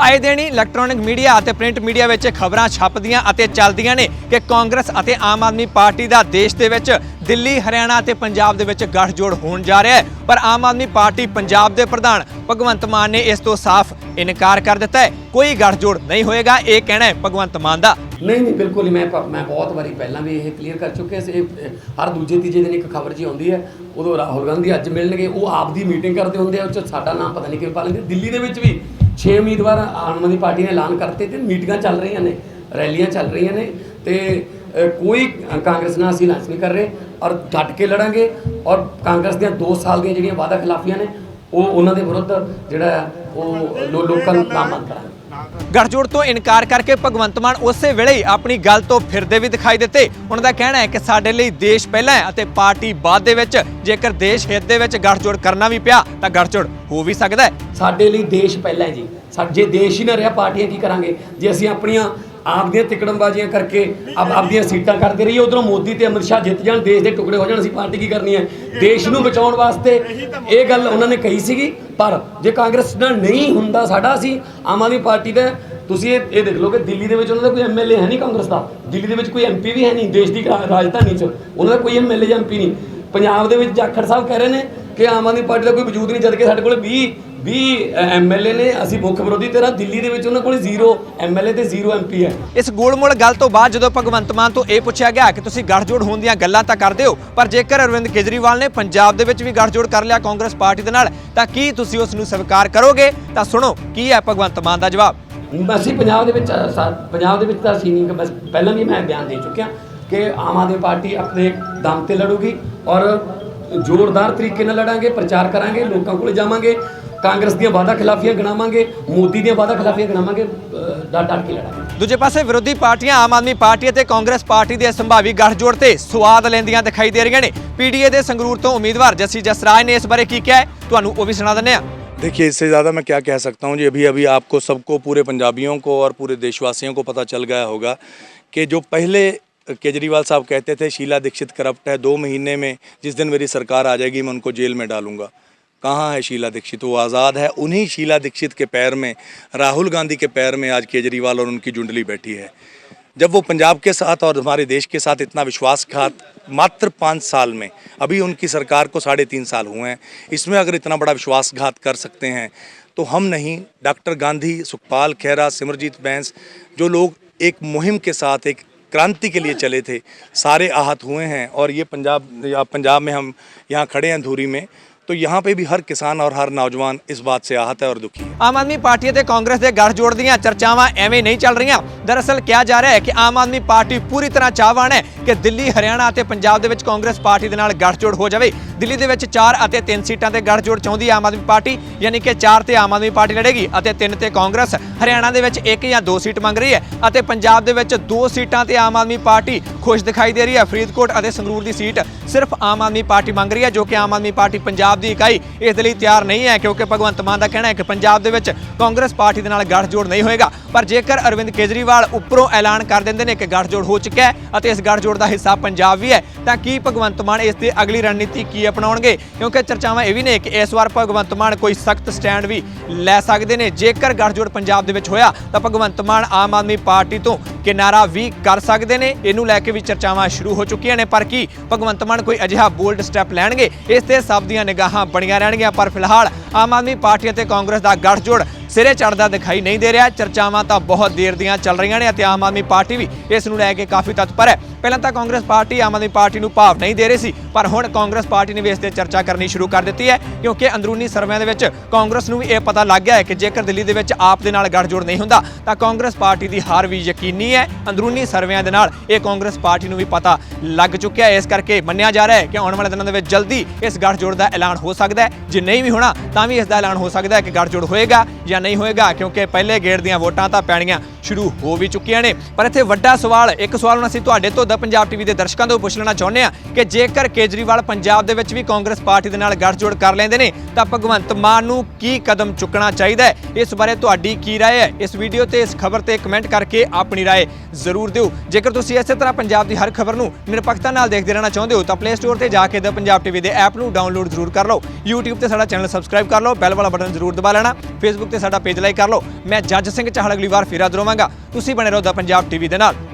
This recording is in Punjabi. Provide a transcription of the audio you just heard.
ਆਏ ਦਿਨ ਹੀ ਇਲੈਕਟ੍ਰੋਨਿਕ ਮੀਡੀਆ ਅਤੇ ਪ੍ਰਿੰਟ ਮੀਡੀਆ ਵਿੱਚ ਖਬਰਾਂ ਛਪਦੀਆਂ ਅਤੇ ਚੱਲਦੀਆਂ ਨੇ ਕਿ ਕਾਂਗਰਸ ਅਤੇ ਆਮ ਆਦਮੀ ਪਾਰਟੀ ਦਾ ਦੇਸ਼ ਦੇ ਵਿੱਚ ਦਿੱਲੀ, ਹਰਿਆਣਾ ਅਤੇ ਪੰਜਾਬ ਦੇ ਵਿੱਚ ਗੱਠਜੋੜ ਹੋਣ ਜਾ ਰਿਹਾ ਹੈ। ਪਰ ਆਮ ਆਦਮੀ ਪਾਰਟੀ ਪੰਜਾਬ ਦੇ ਪ੍ਰਧਾਨ ਭਗਵੰਤ ਮਾਨ ਨੇ ਇਸ ਤੋਂ ਸਾਫ਼ ਇਨਕਾਰ ਕਰ ਦਿੱਤਾ ਹੈ। ਕੋਈ ਗੱਠਜੋੜ ਨਹੀਂ ਹੋਏਗਾ, ਇਹ ਕਹਿਣਾ ਹੈ ਭਗਵੰਤ ਮਾਨ ਦਾ। ਨਹੀਂ ਨਹੀਂ, ਬਿਲਕੁਲ ਨਹੀਂ ਮੈਂ ਮੈਂ ਬਹੁਤ ਵਾਰੀ ਪਹਿਲਾਂ ਵੀ ਇਹ ਕਲੀਅਰ ਕਰ ਚੁੱਕਿਆ ਸੀ। ਹਰ ਦੂਜੇ ਤੀਜੇ ਦਿਨ ਇੱਕ ਖਬਰ ਜੀ ਆਉਂਦੀ ਹੈ, ਉਦੋਂ ਰਾਹੁਲ ਗਾਂਧੀ ਅੱਜ ਮਿਲਣਗੇ, ਉਹ ਆਪ ਦੀ ਮੀਟਿੰਗ ਕਰਦੇ ਹੁੰਦੇ ਆ, ਉਹ 'ਚ ਸਾਡਾ ਨਾਮ ਪਤਾ ਨਹੀਂ ਕਿਵੇਂ ਪਾ ਲੈਂਦੇ। ਦਿੱਲੀ ਦੇ ਵਿੱਚ ਵੀ 6 ਉਮੀਦਵਾਰ ਆਮ ਆਦਮੀ ਪਾਰਟੀ ਨੇ ਐਲਾਨ ਕਰਤੇ ਤੇ ਮੀਟਿੰਗਾਂ ਚੱਲ ਰਹੀਆਂ ਨੇ, ਰੈਲੀਆਂ ਚੱਲ ਰਹੀਆਂ ਨੇ ਤੇ ਕੋਈ ਕਾਂਗਰਸ ਨਾਲ ਅਸੀਂ ਲਾਂਚ ਨਹੀਂ ਕਰ ਰਹੇ ਔਰ ਡਟ ਕੇ ਲੜਾਂਗੇ ਔਰ ਕਾਂਗਰਸ ਦੀਆਂ 2 ਸਾਲ ਦੀਆਂ ਜਿਹੜੀਆਂ ਵਾਅਦਾ ਖਿਲਾਫੀਆਂ ਨੇ ਉਹ ਉਹਨਾਂ ਦੇ ਵਿਰੁੱਧ ਜਿਹੜਾ ਉਹ ਲੋਕਾਂ ਨੂੰ ਨਾਮੰਦ ਕਰਾਂਗੇ ਗੱਠਜੋੜ ਤੋਂ ਇਨਕਾਰ ਕਰਕੇ ਭਗਵੰਤ ਮਾਨ ਉਸੇ ਵੇਲੇ ਹੀ ਆਪਣੀ ਗੱਲ ਤੋਂ ਫਿਰਦੇ ਵੀ ਦਿਖਾਈ ਦਿੱਤੇ। ਉਹਨਾਂ ਦਾ ਕਹਿਣਾ ਹੈ ਕਿ ਸਾਡੇ ਲਈ ਦੇਸ਼ ਪਹਿਲਾਂ ਹੈ ਅਤੇ ਪਾਰਟੀ ਬਾਅਦ ਦੇ ਵਿੱਚ ਜੇਕਰ ਦੇਸ਼ ਹਿੱਤ ਦੇ ਵਿੱਚ ਗੱਠਜੋੜ ਕਰਨਾ ਵੀ ਪਿਆ ਤਾਂ ਗੱਠਜੋੜ ਹੋ ਵੀ ਸਕਦਾ ਹੈ। ਸਾਡੇ ਲਈ ਦੇਸ਼ ਪਹਿਲਾਂ ਹੈ ਜੀ। ਜੇ ਦੇਸ਼ ਹੀ ਨਾ ਰਿਹਾ ਪਾਰਟੀਆਂ ਕੀ ਕਰਾਂਗੇ? ਜੇ ਅਸੀਂ ਆਪਣੀਆਂ ਆਪ ਦੀਆਂ ਤਿਕੜਮਬਾਜ਼ੀਆਂ ਕਰਕੇ ਆਪ ਆਪਦੀਆਂ ਸੀਟਾਂ ਕਰਦੇ ਰਹੀਏ। ਉਧਰੋਂ ਮੋਦੀ ਤੇ ਅਮਿਤ ਸ਼ਾਹ ਜਿੱਤ ਜਾਣ ਦੇਸ਼ ਦੇ ਟੁਕੜੇ ਹੋ ਜਾਣ ਅਸੀਂ ਪਾਰਟੀ ਕੀ ਕਰਨੀ ਹੈ? ਦੇਸ਼ ਨੂੰ ਬਚਾਉਣ ਵਾਸਤੇ ਇਹ ਗੱਲ ਉਹਨਾਂ ਨੇ ਕਹੀ ਸੀਗੀ। ਪਰ ਜੇ ਕਾਂਗਰਸ ਨਾਲ ਨਹੀਂ ਹੁੰਦਾ ਸਾਡਾ ਅਸੀਂ ਆਮ ਆਦਮੀ ਪਾਰਟੀ ਦਾ ਤੁਸੀਂ ਇਹ ਇਹ ਦੇਖ ਲਓ ਕਿ ਦਿੱਲੀ ਦੇ ਵਿੱਚ ਉਹਨਾਂ ਦਾ ਕੋਈ ਐਮਐਲਏ ਹੈ ਨਹੀਂ ਕਾਂਗਰਸ ਦਾ। ਦਿੱਲੀ ਦੇ ਵਿੱਚ ਕੋਈ ਐਮਪੀ ਵੀ ਹੈ ਨਹੀਂ ਦੇਸ਼ ਦੀ ਰਾਜਧਾਨੀ 'ਚ। ਉਹਨਾਂ ਦਾ ਕੋਈ ਐਮਐਲਏ ਜਾਂ ਐਮਪੀ ਨਹੀਂ। ਪੰਜਾਬ ਦੇ ਵਿੱਚ ਜਾਖੜ ਸਾਹਿਬ ਕਹਿ ਰਹੇ ਨੇ ਕਿ ਆਮ ਆਦਮੀ ਪਾਰਟੀ ਦਾ ਕੋਈ ਵਜੂਦ ਨਹੀਂ ਜਦ ਕਿ ਸਾਡੇ ਕੋਲ 20 20 ਐਮਐਲਏ ਨੇ ਅਸੀਂ ਮੁੱਖ ਵਿਰੋਧੀ ਤੇਰਾ ਦਿੱਲੀ ਦੇ ਵਿੱਚ ਉਹਨਾਂ ਕੋਲ ਜ਼ੀਰੋ ਐਮਐਲਏ ਤੇ ਜ਼ੀਰੋ ਐਮਪੀ ਹੈ। ਇਸ ਗੋਲਮੋਲ ਗੱਲ ਤੋਂ ਬਾਅਦ ਜਦੋਂ ਭਗਵੰਤ ਮਾਨ ਤੋਂ ਇਹ ਪੁੱਛਿਆ ਗਿਆ ਕਿ ਤੁਸੀਂ ਗੱਠਜੋੜ ਹੋਣ ਦੀਆਂ ਗੱਲਾਂ ਤਾਂ ਕਰਦੇ ਹੋ ਪਰ ਜੇਕਰ ਅਰਵਿੰਦ ਕੇਜਰੀਵਾਲ ਨੇ ਪੰਜਾਬ ਦੇ ਵਿੱਚ ਵੀ ਗੱਠਜੋੜ ਕਰ ਲਿਆ ਕਾਂਗਰਸ ਪਾਰਟੀ ਦੇ ਨਾਲ ਤਾਂ ਕੀ ਤੁਸੀਂ ਉਸ ਨੂੰ ਸਵੀਕਾਰ ਕਰੋਗੇ? ਤਾਂ ਸੁਣੋ ਕੀ ਹੈ ਭਗਵੰਤ ਮਾਨ ਦਾ ਜਵਾਬ? ਅਸੀਂ ਪੰਜਾਬ ਦੇ ਵਿੱਚ ਪੰਜਾਬ ਦੇ ਵਿੱਚ ਤਾਂ ਅਸੀਂ ਨਹੀਂ ਬਸ ਪਹਿਲਾਂ ਵੀ ਮੈਂ ਬਿਆਨ ਦੇ ਚੁੱਕਿਆ ਕਿ ਆਮ ਆਦਮੀ ਪਾਰਟੀ ਆਪਣੇ ਦਮ ਤੇ ਲੜੂਗੀ ਔਰ ਜ਼ੋਰਦਾਰ ਤਰੀਕੇ ਨਾਲ ਲੜਾਂਗੇ ਪ੍ਰਚਾਰ ਕਰਾਂਗੇ ਲੋਕਾਂ ਕੋਲ ਜਾਵਾਂਗੇ। ਕਾਂਗਰਸ ਦੀਆਂ ਵਾਅਦਾ ਖਿਲਾਫੀਆਂ ਗਣਾਵਾਂਗੇ ਮੋਦੀ ਦੀਆਂ ਵਾਅਦਾ ਖਿਲਾਫੀਆਂ ਗਣਾਵਾਂਗੇ ਅ, ਡਟ ਡਟ ਕੇ ਲੜਾਂਗੇ ਦੂਜੇ ਪਾਸੇ ਵਿਰੋਧੀ ਪਾਰਟੀਆਂ ਆਮ ਆਦਮੀ ਪਾਰਟੀ ਅਤੇ ਕਾਂਗਰਸ ਪਾਰਟੀ ਦੇ ਸੰਭਾਵੀ ਗੱਠਜੋੜ ਤੇ ਸਵਾਦ ਲੈਂਦੀਆਂ ਦਿਖਾਈ ਦੇ ਰਹੀਆਂ ਨੇ ਪੀਡੀਏ ਦੇ ਸੰਗਰੂਰ ਤੋਂ ਉਮੀਦਵਾਰ ਜੱਸੀ ਜਸਰਾਜ ਨੇ ਇਸ ਬਾਰੇ ਕੀ ਕਿਹਾ ਹੈ ਤੁਹਾਨੂੰ ਉਹ ਵੀ ਸੁਣਾ ਦਿੰਦੇ ਹਾਂ देखिए इससे ज़्यादा मैं क्या कह सकता हूँ जी अभी अभी आपको सबको पूरे पंजाबियों को और पूरे देशवासियों को पता चल गया होगा कि जो पहले केजरीवाल साहब कहते थे शीला दीक्षित करप्ट है दो महीने में जिस दिन मेरी सरकार आ जाएगी मैं उनको जेल में डालूंगा कहाँ है शीला दीक्षित? वो आज़ाद है। उन्हीं शीला दीक्षित के पैर में, राहुल गांधी के पैर में आज केजरीवाल और उनकी जुंडली बैठी है। जब वो पंजाब के साथ और हमारे देश के साथ इतना विश्वासघात, मात्र पाँच साल में, अभी उनकी सरकार को साढ़े तीन साल हुए हैं, इसमें अगर इतना बड़ा विश्वासघात कर सकते हैं तो हम नहीं। डॉक्टर गांधी, सुखपाल खेरा, सिमरजीत बैंस, जो लोग एक मुहिम के साथ, एक क्रांति के लिए चले थे, सारे आहत हुए हैं। और ये पंजाब पंजाब में हम यहाँ खड़े हैं धूरी में। तो यहाँ पे भी हर किसान और हर नौजवान इस बात से आहत है और दुखी है ਆਮ ਆਦਮੀ ਪਾਰਟੀ ਅਤੇ ਕਾਂਗਰਸ ਦੇ ਗੱਠਜੋੜ ਦੀਆਂ ਚਰਚਾਵਾਂ ਐਵੇਂ ਨਹੀਂ ਚੱਲ ਰਹੀਆਂ ਦਰਅਸਲ ਕਿਹਾ ਜਾ ਰਿਹਾ ਹੈ ਕਿ ਆਮ ਆਦਮੀ ਪਾਰਟੀ ਪੂਰੀ ਤਰ੍ਹਾਂ ਚਾਹਵਾਨ ਹੈ ਕਿ ਦਿੱਲੀ ਹਰਿਆਣਾ ਅਤੇ ਪੰਜਾਬ ਦੇ ਵਿੱਚ ਕਾਂਗਰਸ ਪਾਰਟੀ ਦੇ ਨਾਲ ਗੱਠਜੋੜ ਹੋ ਜਾਵੇ ਦਿੱਲੀ ਦੇ ਵਿੱਚ 4 ਅਤੇ 3 ਸੀਟਾਂ ਤੇ ਗੱਠਜੋੜ ਚਾਹੁੰਦੀ ਹੈ ਆਮ ਆਦਮੀ ਪਾਰਟੀ ਯਾਨੀ ਕਿ 4 ਤੇ ਆਮ ਆਦਮੀ ਪਾਰਟੀ ਲੜੇਗੀ ਅਤੇ 3 ਤੇ ਕਾਂਗਰਸ ਹਰਿਆਣਾ ਦੇ ਵਿੱਚ 1 ਜਾਂ 2 ਸੀਟ ਮੰਗ ਰਹੀ ਹੈ ਅਤੇ ਪੰਜਾਬ ਦੇ ਵਿੱਚ 2 ਸੀਟਾਂ ਤੇ ਆਮ ਆਦਮੀ ਪਾਰਟੀ ਖੁਸ਼ ਦਿਖਾਈ ਦੇ ਰਹੀ ਹੈ ਫਰੀਦਕੋਟ ਅਤੇ ਸੰਗਰੂਰ ਦੀ ਸੀਟ ਸਿਰਫ ਆਮ ਆਦਮੀ ਪਾਰਟੀ ਮੰਗ ਰਹੀ ਹੈ ਜੋ ਕਿ ਆਮ ਆਦਮੀ ਪਾਰਟੀ ਪੰਜਾਬ ਦੀ ਇਕਾਈ ਇਸ ਦੇ ਲਈ ਤਿਆਰ ਨਹੀਂ ਹੈ, ਕਿਉਂਕਿ ਭਗਵੰਤ ਮਾਨ ਦਾ ਕਹਿਣਾ ਹੈ ਕਿ ਪੰਜਾਬ ਦੇ ਵਿੱਚ ਕਾਂਗਰਸ ਪਾਰਟੀ ਦੇ ਨਾਲ ਗੱਠਜੋੜ ਨਹੀਂ ਹੋਏਗਾ। ਪਰ ਜੇਕਰ ਅਰਵਿੰਦ ਕੇਜਰੀਵਾਲ ਉੱਪਰੋਂ ਐਲਾਨ ਕਰ ਦਿੰਦੇ ਨੇ ਕਿ ਗੱਠਜੋੜ ਹੋ ਚੁੱਕਾ ਹੈ ਅਤੇ ਇਸ ਗੱਠਜੋੜ ਦਾ ਹਿੱਸਾ ਪੰਜਾਬ ਵੀ ਹੈ, ਤਾਂ ਕੀ ਭਗਵੰਤ ਮਾਨ ਇਸ 'ਤੇ ਅਗਲੀ ਰਣਨੀਤੀ ਕੀ ਅਪਣਾਉਣਗੇ? ਕਿਉਂਕਿ ਚਰਚਾਵਾਂ ਇਹ ਵੀ ਨੇ ਕਿ ਇਸ ਵਾਰ ਭਗਵੰਤ ਮਾਨ ਕੋਈ ਸਖਤ ਸਟੈਂਡ ਵੀ ਲੈ ਸਕਦੇ ਨੇ। ਜੇਕਰ ਗੱਠਜੋੜ ਪੰਜਾਬ ਦੇ ਵਿੱਚ ਹੋਇਆ, ਤਾਂ ਭਗਵੰਤ ਮਾਨ ਆਮ ਆਦਮੀ ਪਾਰਟੀ ਤੋਂ ਕਿਨਾਰਾ ਵੀ ਕਰ ਸਕਦੇ ਨੇ। ਇਹਨੂੰ ਲੈ ਕੇ ਵੀ ਚਰਚਾਵਾਂ ਸ਼ੁਰੂ ਹੋ ਚੁੱਕੀਆਂ ਨੇ, ਪਰ ਕੀ ਭਗਵੰਤ ਮਾਨ ਕੋਈ ਅਜਿਹਾ ਬੋਲਡ ਸਟੈਪ ਲੈਣਗੇ? ਇਸ ਤੇ ਸਭ ਦੀਆਂ ਨਿਗਾਹਾਂ ਬਣੀਆਂ ਰਹਿਣਗੀਆਂ, ਪਰ ਫਿਲਹਾਲ ਆਮ ਆਦਮੀ ਪਾਰਟੀ ਅਤੇ ਕਾਂਗਰਸ ਦਾ ਗੱਠਜੋੜ ਸਿਰੇ ਚੜਦਾ ਦਿਖਾਈ ਨਹੀਂ ਦੇ ਰਿਹਾ। ਚਰਚਾਵਾਂ ਤਾਂ ਬਹੁਤ ਦੇਰ ਦੀਆਂ ਚੱਲ ਰਹੀਆਂ ਨੇ ਅਤੇ ਆਮ ਆਦਮੀ ਪਾਰਟੀ ਵੀ ਇਸ ਨੂੰ ਲੈ ਕੇ ਕਾਫੀ ਤਤਪਰ ਹੈ। ਪਹਿਲਾਂ ਤਾਂ ਕਾਂਗਰਸ ਪਾਰਟੀ ਆਮ ਆਦਮੀ ਪਾਰਟੀ ਨੂੰ ਭਾਵ ਨਹੀਂ ਦੇ ਰਹੀ ਸੀ, ਪਰ ਹੁਣ ਕਾਂਗਰਸ ਪਾਰਟੀ ਨੇ ਵੀ ਇਸ ਤੇ ਚਰਚਾ ਕਰਨੀ ਸ਼ੁਰੂ ਕਰ ਦਿੱਤੀ ਹੈ, ਕਿਉਂਕਿ ਅੰਦਰੂਨੀ ਸਰਵਿਆਂ ਦੇ ਵਿੱਚ ਕਾਂਗਰਸ ਨੂੰ ਵੀ ਇਹ ਪਤਾ ਲੱਗ ਗਿਆ ਹੈ ਕਿ ਜੇਕਰ ਦਿੱਲੀ ਦੇ ਵਿੱਚ ਆਪ ਦੇ ਨਾਲ ਗੱਠਜੋੜ ਨਹੀਂ ਹੁੰਦਾ, ਤਾਂ ਕਾਂਗਰਸ ਪਾਰਟੀ ਦੀ ਹਾਰ ਵੀ ਯਕੀਨੀ ਹੈ। ਅੰਦਰੂਨੀ ਸਰਵਿਆਂ ਦੇ ਨਾਲ ਇਹ ਕਾਂਗਰਸ ਪਾਰਟੀ ਨੂੰ ਵੀ ਪਤਾ ਲੱਗ ਚੁੱਕਿਆ ਹੈ। ਇਸ ਕਰਕੇ ਮੰਨਿਆ ਜਾ ਰਿਹਾ ਹੈ ਕਿ ਆਉਣ ਵਾਲੇ ਦਿਨਾਂ ਦੇ ਵਿੱਚ ਜਲਦੀ ਇਸ ਗੱਠਜੋੜ ਦਾ ਐਲਾਨ ਹੋ ਸਕਦਾ ਹੈ। ਜੇ ਨਹੀਂ ਵੀ ਹੋਣਾ, ਤਾਂ ਵੀ ਇਸ ਦਾ ਐਲਾਨ ਹੋ ਸਕਦਾ ਹੈ ਕਿ ਗੱਠਜੋੜ ਹੋਏਗਾ ਜਾਂ ਨਹੀਂ ਹੋਏਗਾ ਕਿਉਂਕਿ ਪਹਿਲੇ ਗੇੜ ਦੀਆਂ ਵੋਟਾਂ ਤਾਂ ਪੈਣੀਆਂ ਸ਼ੁਰੂ ਹੋ ਵੀ ਚੁੱਕੀਆਂ ਨੇ ਪਰ ਇੱਥੇ ਵੱਡਾ ਸਵਾਲ ਇੱਕ ਸਵਾਲ ਹੁਣ ਅਸੀਂ ਤੁਹਾਡੇ ਤੋਂ ਦਾ ਪੰਜਾਬ ਟੀਵੀ ਦੇ ਦਰਸ਼ਕਾਂ ਤੋਂ ਪੁੱਛ ਲੈਣਾ ਚਾਹੁੰਦੇ ਹਾਂ ਕਿ ਜੇਕਰ ਕੇਜਰੀਵਾਲ ਪੰਜਾਬ ਦੇ ਵਿੱਚ ਵੀ ਕਾਂਗਰਸ ਪਾਰਟੀ ਦੇ ਨਾਲ ਗੱਠਜੋੜ ਕਰ ਲੈਂਦੇ ਨੇ ਤਾਂ ਭਗਵੰਤ ਮਾਨ ਨੂੰ ਕੀ ਕਦਮ ਚੁੱਕਣਾ ਚਾਹੀਦਾ ਹੈ ਇਸ ਬਾਰੇ ਤੁਹਾਡੀ ਕੀ رائے ਹੈ ਇਸ ਵੀਡੀਓ ਤੇ ਇਸ ਖਬਰ ਤੇ ਕਮੈਂਟ ਕਰਕੇ ਆਪਣੀ رائے ਜ਼ਰੂਰ ਦਿਓ ਜੇਕਰ ਤੁਸੀਂ ਇਸੇ ਤਰ੍ਹਾਂ ਪੰਜਾਬ ਦੀ ਹਰ ਖਬਰ ਨੂੰ ਨਿਰਪੱਖਤਾ ਨਾਲ ਦੇਖਦੇ ਰਹਿਣਾ ਚਾਹੁੰਦੇ ਹੋ ਤਾਂ ਪਲੇ ਸਟੋਰ ਤੇ ਜਾ ਕੇ ਦ ਪੰਜਾਬ ਟੀਵੀ ਦੇ ਐਪ ਨੂੰ ਡਾਊਨਲੋਡ ਜ਼ਰੂਰ ਕਰ ਲਓ YouTube ਤੇ ਸਾਡਾ ਚੈਨਲ ਸਬਸਕ੍ਰਾਈਬ ਕਰ ਲਓ ਬੈਲ ਵਾਲਾ ਬਟਨ ਜ਼ਰੂਰ ਦਬਾ ਲੈਣਾ Facebook ਤੇ ਸਾਡਾ ਪੇਜ ਲਾਈਕ ਕਰ ਲਓ ਮੈਂ ਜੱਜ ਸਿੰਘ ਚਾਹਲ ਅਗਲੀ ਵਾਰ ਫਿਰ ਹਾਜ਼ਰ ਹੋਵਾਂਗਾ ਤੁਸੀਂ ਬਣੇ ਰਹੋ ਦਾ ਪੰਜਾਬ ਟੀਵੀ ਦੇ ਨਾਲ।